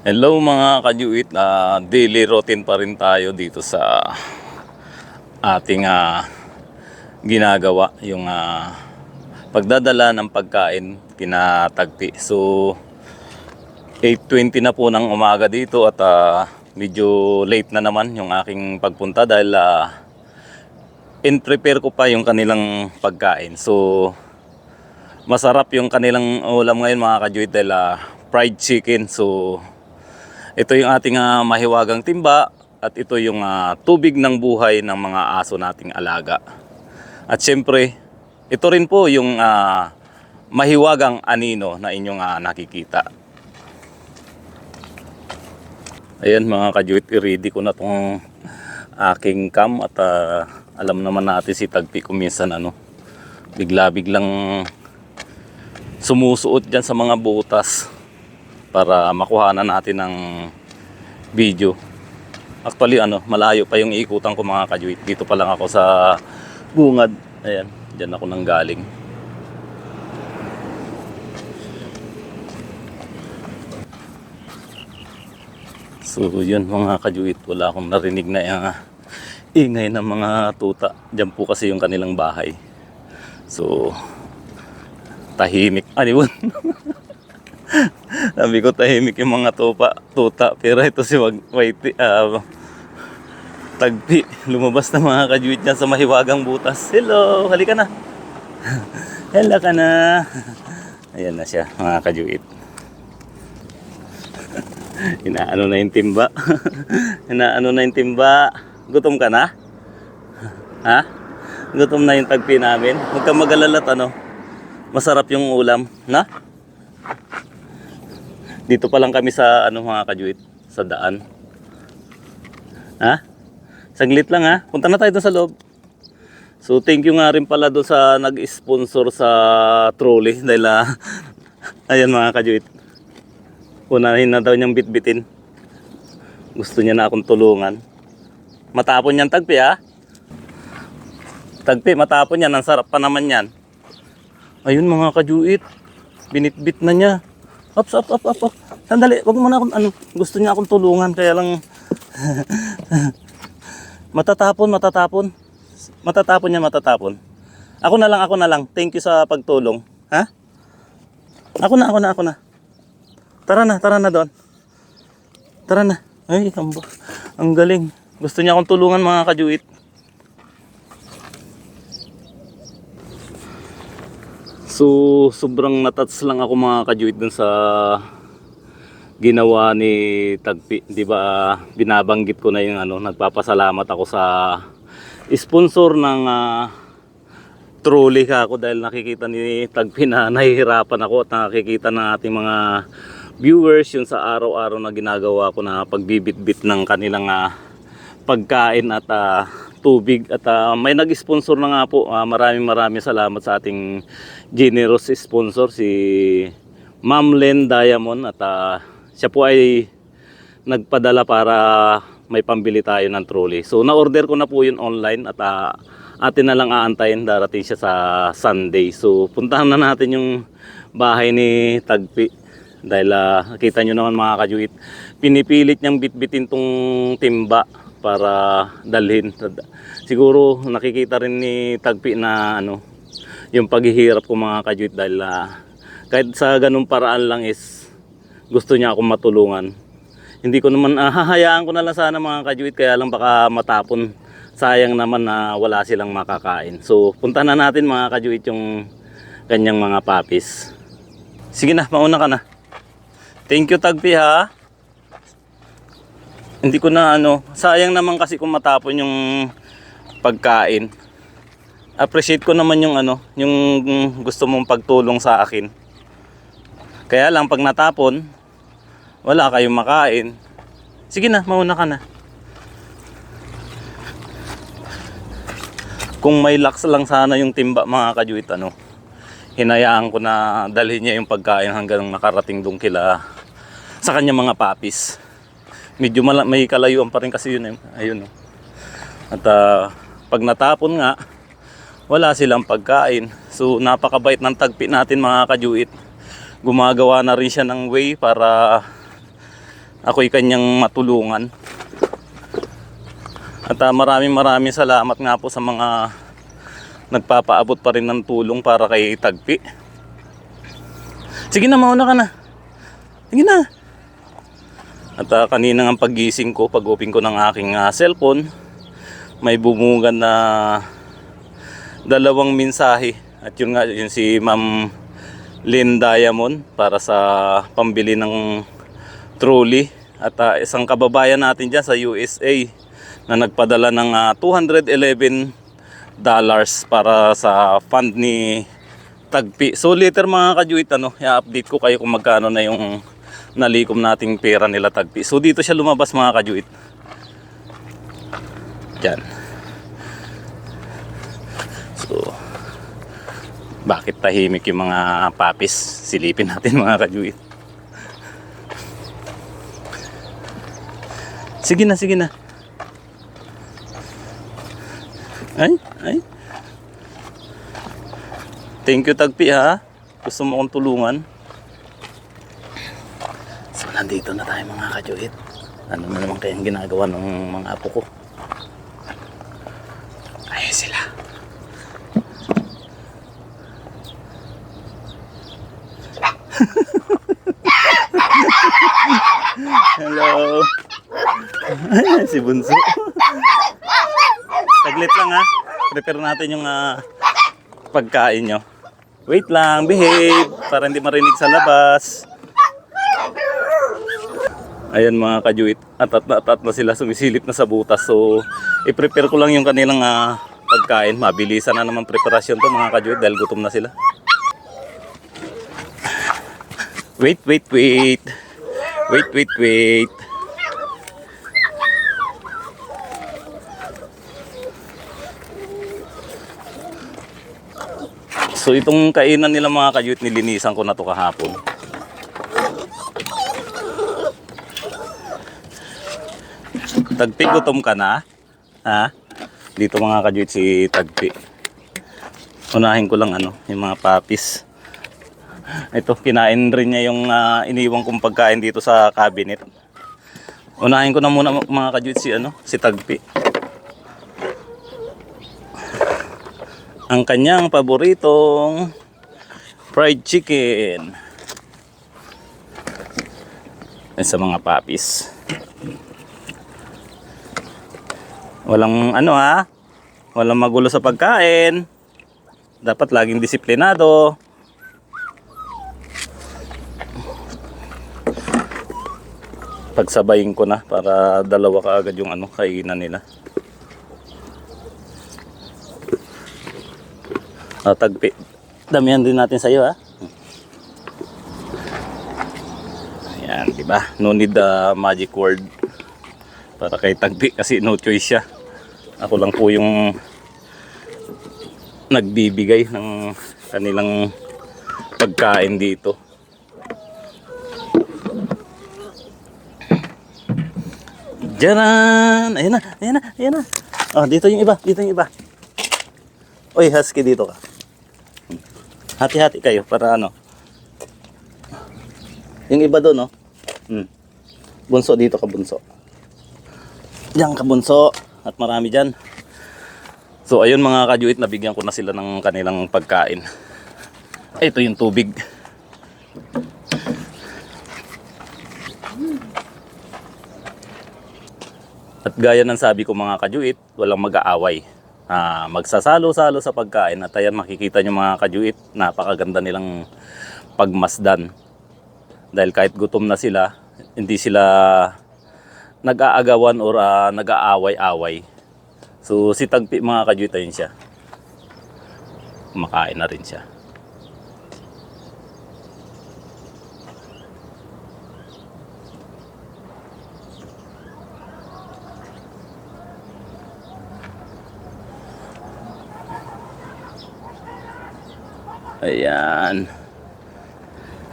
Hello mga kajuit, Ah, daily routine pa rin tayo dito sa ating ah, ginagawa, yung ah, pagdadala ng pagkain tinatagpi. So 8.20 na po ng umaga dito at ah, medyo late na naman yung aking pagpunta dahil ah, in prepare ko pa yung kanilang pagkain. So masarap yung kanilang ulam ngayon mga kajuit dahil ah, fried chicken. So ito yung ating ah, mahiwagang timba at ito yung ah, tubig ng buhay ng mga aso nating alaga. At syempre, ito rin po yung ah, mahiwagang anino na inyong ah, nakikita. Ayan mga kajuit, i-ready ko na tong aking cam at ah, alam naman natin si Tagpi kung minsan ano, bigla-biglang sumusuot dyan sa mga butas para makuhanan natin ng video. Actually ano, malayo pa yung ikutan ko mga kajuit. Dito pa lang ako sa bungad. Ayan, dyan ako nang galing. So yun mga kajuit, wala akong narinig na uh, ingay ng mga tuta. Diyan po kasi yung kanilang bahay. So, tahimik. Ano yun? Sabi ko tahimik yung mga tupa, tuta. Pero ito si Wag, Whitey, ah, tagpi. Lumabas na mga kajuit niya sa mahiwagang butas. Hello, halika na. Hello ka na. Ayan na siya, mga kajuit. Inaano na yung timba. Inaano na yung timba. Gutom ka na? Ha? Gutom na yung tagpi namin. Huwag kang mag-alala ano. Masarap yung ulam. Na? Dito pa lang kami sa ano mga kajuit. Sa daan. Ha? Saglit lang ha. Punta na tayo sa loob. So thank you nga rin pala doon sa nag-sponsor sa trolley. Dahil ah, ayan mga kajuit. Unahin na daw niyang bitbitin. Gusto niya na akong tulungan. Matapon yan tagpi ha. Tagpi, matapon yan. Ang sarap pa naman yan. Ayun mga kajuit. Binitbit na niya. Up, up, up, up. Sandali, wag mo na akong ano. Gusto niya akong tulungan. Kaya lang... matatapon, matatapon. Matatapon niya, matatapon. Ako na lang, ako na lang. Thank you sa pagtulong. Ha? Ako na, ako na, ako na. Tara na, tara na doon. Tara na. Ay, ang, ang galing. Gusto niya akong tulungan mga kajuit. So, sobrang natats lang ako mga kajuit dun sa ginawa ni Tagpi. Di ba, binabanggit ko na yung ano, nagpapasalamat ako sa sponsor ng ah, trolley ka ako dahil nakikita ni Tagpi na nahihirapan ako at nakikita ng ating mga viewers yung sa araw-araw na ginagawa ko na pagbibit-bit ng kanilang ah, pagkain at ah, tubig. At ah, may nag-sponsor na nga po. Ah, maraming maraming salamat sa ating generous sponsor si Ma'am Len Diamond. At ah, siya po ay nagpadala para may pambili tayo ng trolley. So na-order ko na po yun online at ah, atin na lang aantayin. Darating siya sa Sunday. So puntahan na natin yung bahay ni Tagpi. Dahil ah, nakita nyo naman mga kajuit pinipilit niyang bitbitin tong timba para dalhin. Siguro nakikita rin ni Tagpi na ano yung paghihirap ko mga kajuit dahil ah, kahit sa ganung paraan lang is gusto niya akong matulungan. Hindi ko naman ah, hahayaan ko na lang sana mga kajuit kaya lang baka matapon. Sayang naman na wala silang makakain. So punta na natin mga kajuit yung kanyang mga papis sige na mauna ka na. Thank you Tagpi ha hindi ko na ano, sayang naman kasi kung matapon yung pagkain. Appreciate ko naman yung ano, yung gusto mong pagtulong sa akin. Kaya lang pag natapon, wala kayong makain. Sige na, mauna ka na. Kung may laks lang sana yung timba mga kajuit ano, hinayaan ko na dalhin niya yung pagkain hanggang nakarating doon kila sa kanya mga papis medyo mala- may kalayuan pa rin kasi yun eh. Ayun. oh. At ah, pag natapon nga, wala silang pagkain. So napakabait ng tagpi natin mga kajuit. Gumagawa na rin siya ng way para ako'y kanyang matulungan. At ah, maraming maraming salamat nga po sa mga nagpapaabot pa rin ng tulong para kay Tagpi. Sige na, mauna ka na. Sige na. At ah, kanina ang paggising ko, pag-open ko ng aking ah, cellphone, may bumugan na dalawang mensahe. At yun nga, yun si Ma'am Lynn Diamond para sa pambili ng trolley. At ah, isang kababayan natin dyan sa USA na nagpadala ng ah, 211 dollars para sa fund ni Tagpi. So later mga kajuit, ano, i-update ko kayo kung magkano na yung nalikom nating pera nila Tagpi. So dito siya lumabas mga kajuit. Diyan. So, bakit tahimik yung mga papis? Silipin natin mga kajuit. Sige na, sige na. Ay, ay. Thank you Tagpi ha. Gusto mo akong tulungan. So nandito na tayo mga kajuit. Ano na naman kayang ginagawa ng mga apo ko? Ayun sila. Hello. Ay, si Bunso. Saglit lang ha. Prepare natin yung ah, pagkain nyo. Wait lang, behave. Para hindi marinig sa labas. Ayan mga kajuit. Atat na atat na sila sumisilip na sa butas. So, i-prepare ko lang yung kanilang ah, pagkain. Mabilisan na naman preparasyon to mga kajuit dahil gutom na sila. Wait, wait, wait. Wait, wait, wait. So itong kainan nila mga kayut nilinisan ko na to kahapon. Tagpi gutom ka na? Ha? Dito mga kajut si Tagpi. Unahin ko lang ano, yung mga papis. Ito, kinain rin niya yung ah, iniwang kong pagkain dito sa cabinet. Unahin ko na muna mga kajut si ano, si Tagpi. ang kanyang paboritong fried chicken. Yan sa mga papis. Walang ano ha, walang magulo sa pagkain. Dapat laging disiplinado. Pagsabayin ko na para dalawa ka agad yung ano kainan nila. Ah, tagpi. Damihan din natin sa iyo ha. Ayan, di ba? No need the magic word para kay tagpi kasi no choice siya. Ako lang po yung nagbibigay ng kanilang pagkain dito. Diyan! Ayan na, ayan na, ayan na. Oh, dito yung iba, dito yung iba. Oy, husky dito ka. Hati-hati kayo para ano. Yung iba doon, no? Hmm. Bunso dito ka, bunso. Diyan ka, bunso. At marami dyan. So, ayun mga kajuit, nabigyan ko na sila ng kanilang pagkain. Ito yung tubig. At gaya ng sabi ko mga kajuit, walang mag-aaway. Ah, magsasalo-salo sa pagkain at ayan makikita nyo mga kajuit, napakaganda nilang pagmasdan. Dahil kahit gutom na sila, hindi sila nag-aagawan or ah, nag-aaway-away. So si Tagpi mga kajuit ayun siya. Kumakain na rin siya. Ayan.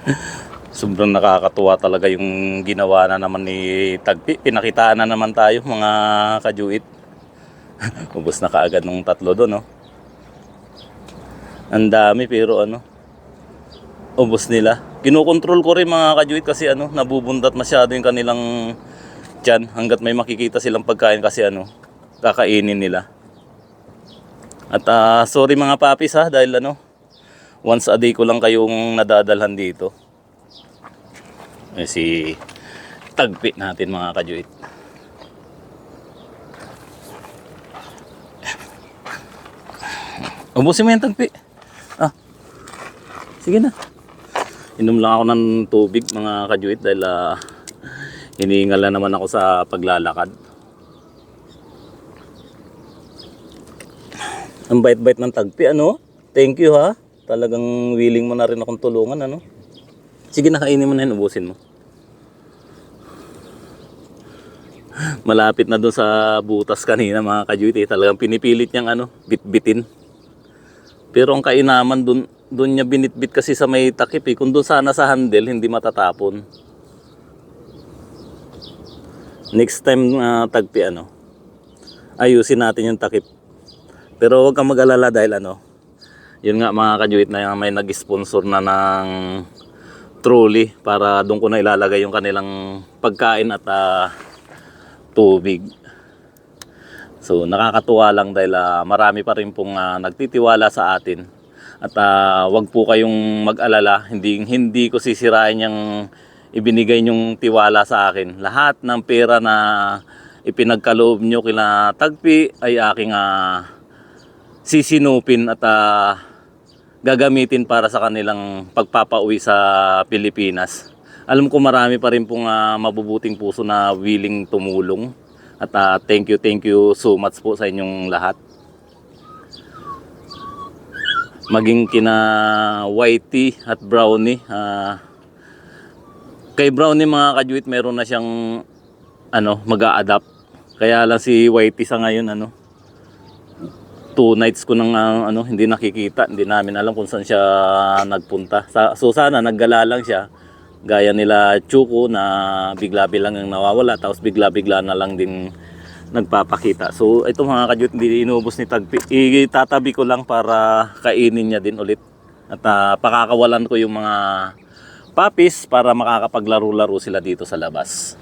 Sobrang nakakatuwa talaga yung ginawa na naman ni Tagpi. Pinakitaan na naman tayo mga kajuit. Ubus na kaagad nung tatlo doon, no? Ang dami pero ano, ubos nila. Kinukontrol ko rin mga kajuit kasi ano, nabubundat masyado yung kanilang tiyan hanggat may makikita silang pagkain kasi ano, kakainin nila. At ah, sorry mga papis ha dahil ano, once a day ko lang kayong nadadalhan dito. Eh, si tagpi natin mga kajuit. Ubusin mo yan tagpi. Ah. Sige na. Inom lang ako ng tubig mga kajuit dahil ah, hinihingal na naman ako sa paglalakad. Ang bait-bait ng tagpi, ano? Thank you ha. Talagang willing mo na rin akong tulungan, ano? Sige na, kainin mo na yun, ubusin mo. Malapit na doon sa butas kanina mga kajuit eh. Talagang pinipilit niyang ano, bitbitin. Pero ang kainaman doon, doon niya binitbit kasi sa may takip eh. Kung doon sana sa handle, hindi matatapon. Next time na tagpi ano, ayusin natin yung takip. Pero huwag kang mag-alala dahil ano, yun nga mga kajuit na may nag-sponsor na ng trolley para doon ko na ilalagay yung kanilang pagkain at ah, tubig. So nakakatuwa lang dahil ah, marami pa rin pong ah, nagtitiwala sa atin. At ah, wag po kayong mag-alala, hindi hindi ko sisirain yung ibinigay yung tiwala sa akin. Lahat ng pera na ipinagkaloob nyo kila Tagpi ay aking ah, sisinupin at ah, gagamitin para sa kanilang pagpapauwi sa Pilipinas. Alam ko marami pa rin pong ah, mabubuting puso na willing tumulong. At ah, thank you, thank you so much po sa inyong lahat. Maging kina Whitey at Brownie. ah, kay Brownie mga kajuit meron na siyang ano, mag adapt Kaya lang si Whitey sa ngayon ano, two nights ko nang ah, ano hindi nakikita hindi namin alam kung saan siya nagpunta sa so sana naggala lang siya gaya nila Chuko na bigla-bilang ang nawawala tapos bigla-bigla na lang din nagpapakita so ito mga kadyut hindi inubos ni Tagpi itatabi ko lang para kainin niya din ulit at ah, pakakawalan ko yung mga papis para makakapaglaro-laro sila dito sa labas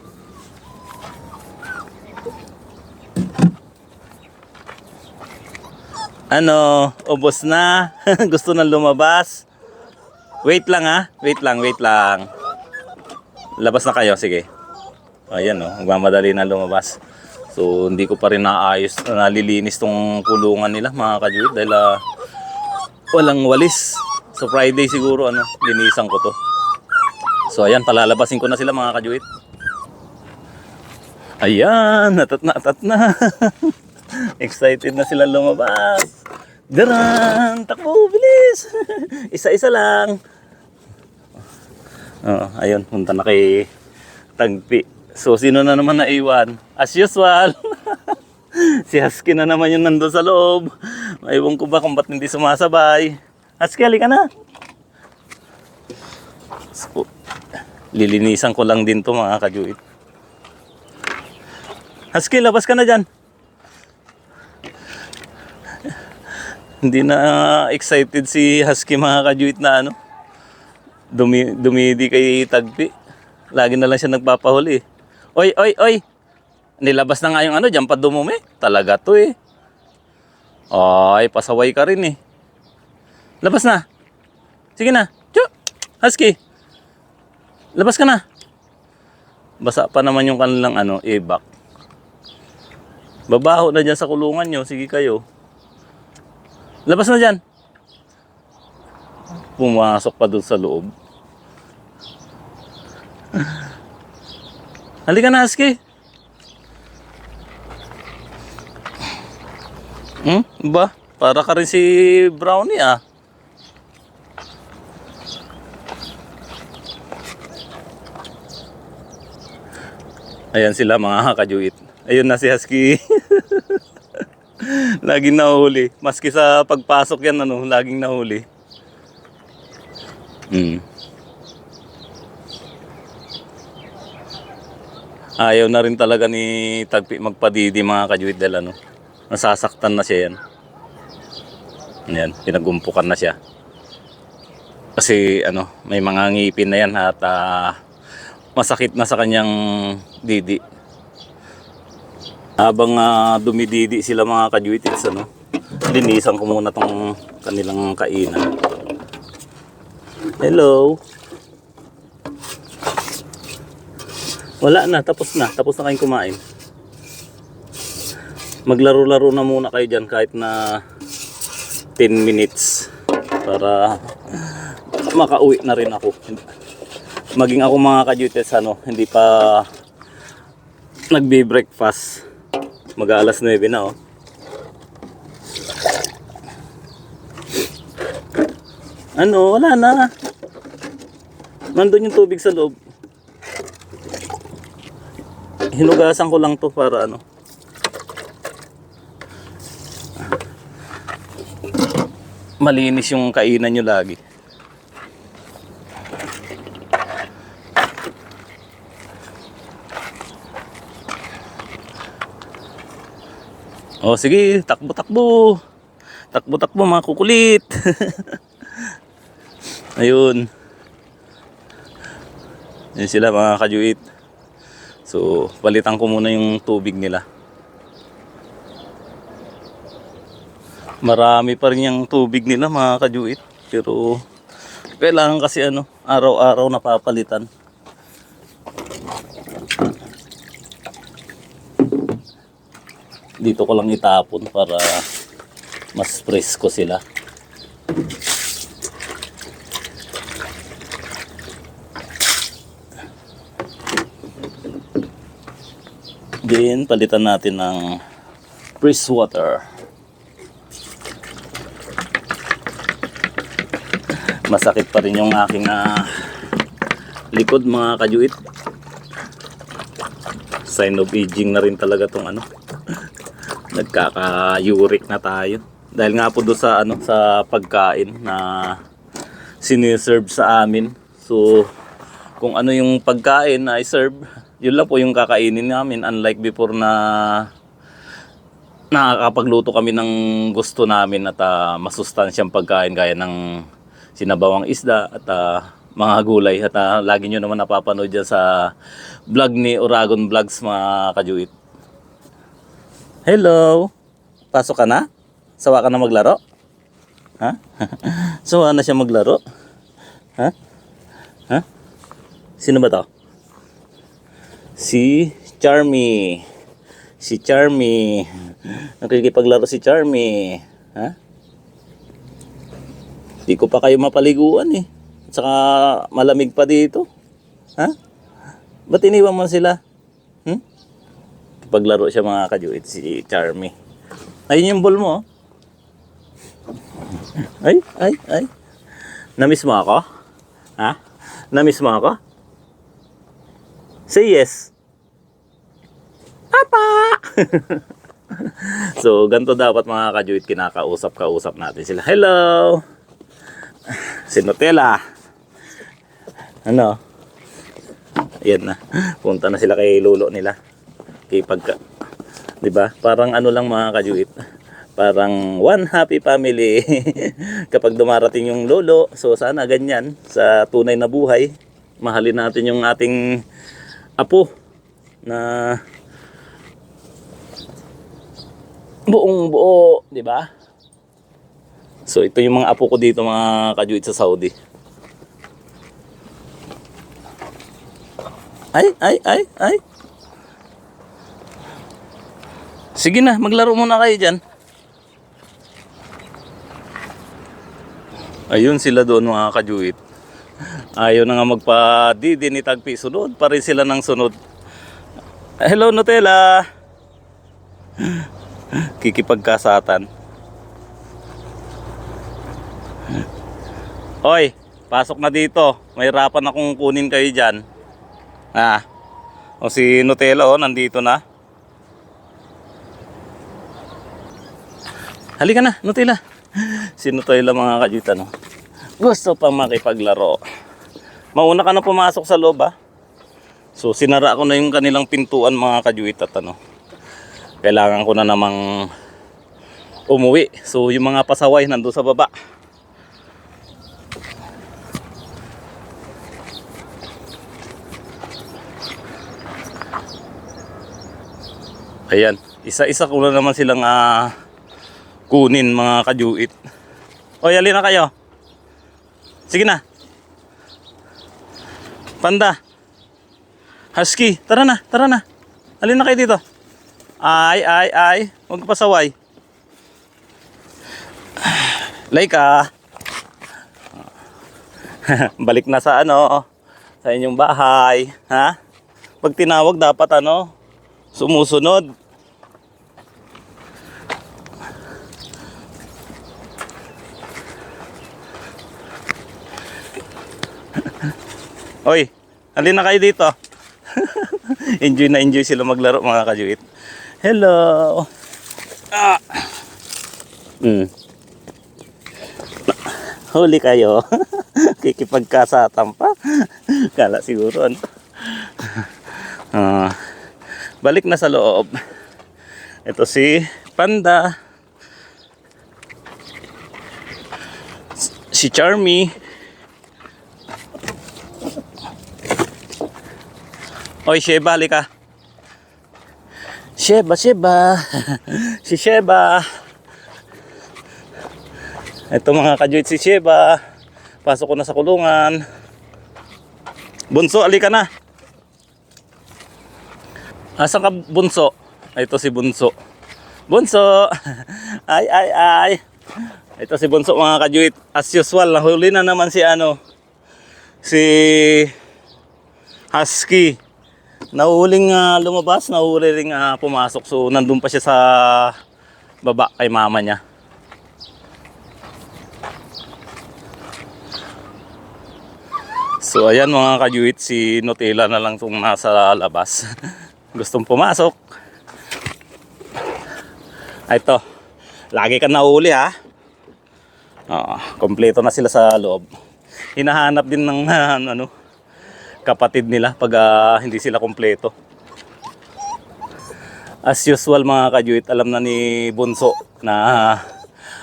Ano, ubos na. Gusto nang lumabas. Wait lang ha. Wait lang, wait lang. Labas na kayo, sige. Ayan o, oh, magmamadali na lumabas. So, hindi ko pa rin naayos, nalilinis tong kulungan nila mga kajuit dahil ah, walang walis. So, Friday siguro, ano, linisan ko to. So, ayan, palalabasin ko na sila mga kajuit. Ayan, natat na, natat na. Excited na sila lumabas. Daran! Takbo! Bilis! Isa-isa lang. Oo, ayun, punta na kay Tagpi. So, sino na naman naiwan? As usual. si Husky na naman yung nandun sa loob. Maiwan ko ba kung ba't hindi sumasabay. Husky, halika na. So, lilinisan ko lang din to mga kajuit. Husky, labas ka na dyan. Hindi na excited si Husky mga kajuit na ano. Dumi, dumidi kay Tagpi. Lagi na lang siya nagpapahuli. Oy, oy, oy. Nilabas na nga yung ano, dyan pa dumumi. Talaga to eh. Ay, pasaway ka rin eh. Labas na. Sige na. Tiyo. Husky. Labas ka na. Basa pa naman yung kanilang ano, ibak. Babaho na dyan sa kulungan nyo. Sige kayo. Labas na dyan. Pumasok pa dun sa loob. Halika na, Husky. Hmm? Ba? Para ka rin si Brownie ah. Ayan sila mga kajuit. Ayun na si Husky. laging nahuli. Maski sa pagpasok yan, ano, laging nahuli. Hmm. Ayaw na rin talaga ni Tagpi magpadidi mga kajuit dahil ano. Nasasaktan na siya yan. Ayan, pinagumpukan na siya. Kasi ano, may mga ngipin na yan at ah, masakit na sa kanyang didi. Habang ah, dumididi sila mga kajuitits, ano, linisan ko muna tong kanilang kainan. Hello. Wala na, tapos na. Tapos na kayong kumain. Maglaro-laro na muna kayo dyan kahit na 10 minutes para makauwi na rin ako. Maging ako mga kajutes, ano, hindi pa nagbe-breakfast. Mag-aalas 9 na, oh. Ano, wala na. Nandun yung tubig sa loob. Hinugasan ko lang to para ano. Malinis yung kainan nyo lagi. Oh, sige, takbo-takbo. Takbo-takbo mga kukulit. Ayun. Yun sila mga kajuit. So, palitan ko muna yung tubig nila. Marami pa rin yung tubig nila mga kajuit. Pero, kailangan kasi ano, araw-araw napapalitan. Dito ko lang itapon para mas presko sila. Then, palitan natin ng fresh water. Masakit pa rin yung aking ah, likod mga kajuit. Sign of aging na rin talaga tong ano. Nagkaka-uric na tayo. Dahil nga po doon sa ano sa pagkain na siniserve sa amin. So, kung ano yung pagkain na i-serve, yun lang po yung kakainin namin. Unlike before na nakakapagluto kami ng gusto namin at ah, masustansyang pagkain gaya ng sinabawang isda at ah, mga gulay. At ah, lagi nyo naman napapanood dyan sa vlog ni Oragon Vlogs mga kajuit. Hello! Pasok ka na? Sawa ka na maglaro? Ha? Sawa na siya maglaro? Ha? Ha? Sino ba to? Si Charmy. Si Charmy. Nakikipaglaro si Charmy. Ha? Di ko pa kayo mapaliguan eh. Tsaka malamig pa dito. Ha? Ba't iniwan mo sila? Hmm? Paglaro siya mga kajuit si Charmy. Ayun yung ball mo. oh. Ay, ay, ay. Namiss mo ako? Ha? Namiss mo ako? Say yes. Papa! so, ganito dapat mga kajuit kinakausap-kausap natin sila. Hello! Si Nutella. Ano? Ayan na. Punta na sila kay lolo nila. Kay pagka... ba? Parang ano lang mga kajuit. Parang one happy family. Kapag dumarating yung lolo, so sana ganyan sa tunay na buhay. Mahalin natin yung ating apo na buong buo, 'di ba? So ito yung mga apo ko dito mga kajuit sa Saudi. Ay, ay, ay, ay. Sige na, maglaro muna kayo dyan. Ayun sila doon mga kajuit. Ayaw na nga magpa-didi ni Tagpi. Sunod pa rin sila ng sunod. Hello Nutella! Kikipagkasatan. Hoy, pasok na dito. May rapan akong kunin kayo dyan. Ah. O si Nutella oh, nandito na. Halika na, Nutella. Si Nutella mga kajutan. Oh. Gusto pang makipaglaro. Mauna ka na pumasok sa loob ah. So sinara ko na yung kanilang pintuan mga kajuit at ano. Kailangan ko na namang umuwi. So yung mga pasaway nandoon sa baba. Ayan, isa-isa ko na naman silang uh, kunin mga kajuit. O, yali na kayo. Sige na. Panda. Husky, tara na, tara na. Alin na kayo dito. Ay, ay, ay. Huwag pasaway. Laika. Balik na sa ano, sa inyong bahay. Ha? Pag tinawag dapat ano, sumusunod. Oy, halina kayo dito. enjoy na enjoy sila maglaro mga kajuit. Hello. Ah. Mm. Huli kayo. Kikipagkasatan pa. Kala siguro ano. Ah, balik na sa loob. Ito si Panda. Si Charmy. Oy, Sheba, halika. Sheba, Sheba. si Sheba. Ito mga kajuit si Sheba. Pasok ko na sa kulungan. Bunso, alika na. Asan ka, Bunso? Ito si Bunso. Bunso! Ay, ay, ay. Ito si Bunso mga kajuit. As usual, nahuli na naman si ano. Si Husky. Nahuling ah, lumabas, nahuli ring ah, pumasok. So, nandun pa siya sa baba kay mama niya. So ayan mga kajuit, si Nutella na lang itong nasa labas. Gustong pumasok. Ah, Ito, lagi ka nahuli ha. Oo, kompleto na sila sa loob. Hinahanap din ng ah, ano, kapatid nila pag ah, hindi sila kompleto. As usual mga kajuit, alam na ni Bunso na ah,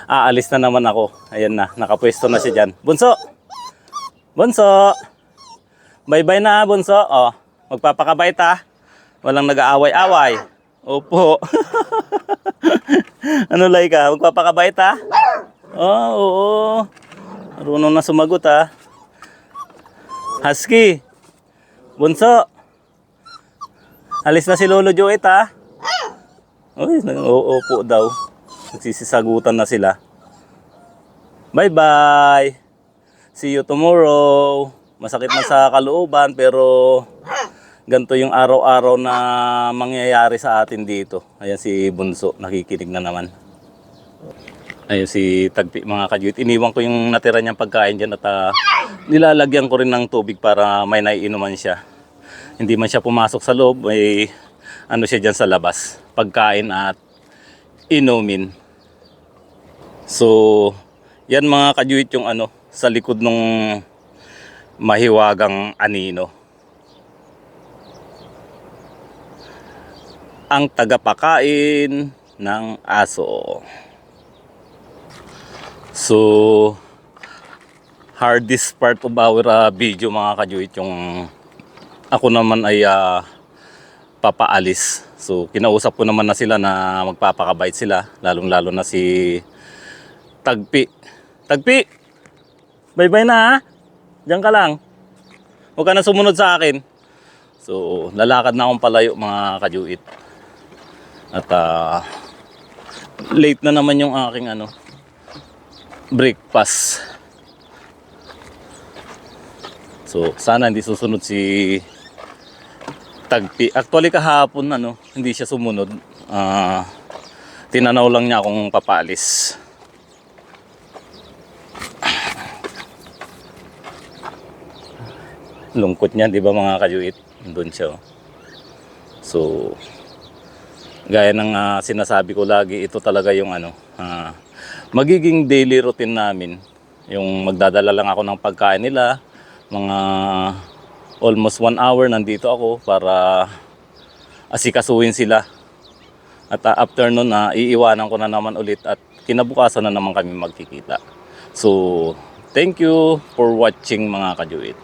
aalis na naman ako. Ayan na, nakapwesto na siya dyan. Bunso! Bunso! Bye-bye na, Bunso. Oh, magpapakabait ha. Walang nag-aaway-away. Opo. ano like ka? Magpapakabait ha? Oh, oo. Marunong na sumagot ha. Husky. Bunso. Alis na si Lolo Joet ha. Uy, nag- oo po daw. Nagsisisagutan na sila. Bye-bye. See you tomorrow. Masakit na sa kalooban pero ganito yung araw-araw na mangyayari sa atin dito. Ayan si Bunso, nakikinig na naman. Ayun si Tagpi mga kajuit. Iniwan ko yung natira niyang pagkain dyan at ah, nilalagyan ko rin ng tubig para may naiinuman siya. Hindi man siya pumasok sa loob, may ano siya dyan sa labas. Pagkain at inumin. So, yan mga kajuit yung ano, sa likod nung mahiwagang anino. Ang tagapakain ng aso. So, hardest part of our uh, video mga kajuit yung ako naman ay ah, papaalis. So, kinausap ko naman na sila na magpapakabait sila, lalong-lalo na si Tagpi. Tagpi! Bye-bye na ha. Diyan ka lang. Huwag ka na sumunod sa akin. So, lalakad na akong palayo mga kajuit. At ah, late na naman yung aking ano, breakfast. So, sana hindi susunod si Tagpi. Actually kahapon ano, hindi siya sumunod. Ah, tinanaw lang niya akong papalis. Lungkot niya, di ba mga kajuit? Doon siya. oh. So, gaya ng ah, sinasabi ko lagi, ito talaga yung ano, ah, magiging daily routine namin. Yung magdadala lang ako ng pagkain nila, mga almost one hour nandito ako para asikasuhin sila. At ah, after nun, na iiwanan ko na naman ulit at kinabukasan na naman kami magkikita. So, thank you for watching mga kajuit.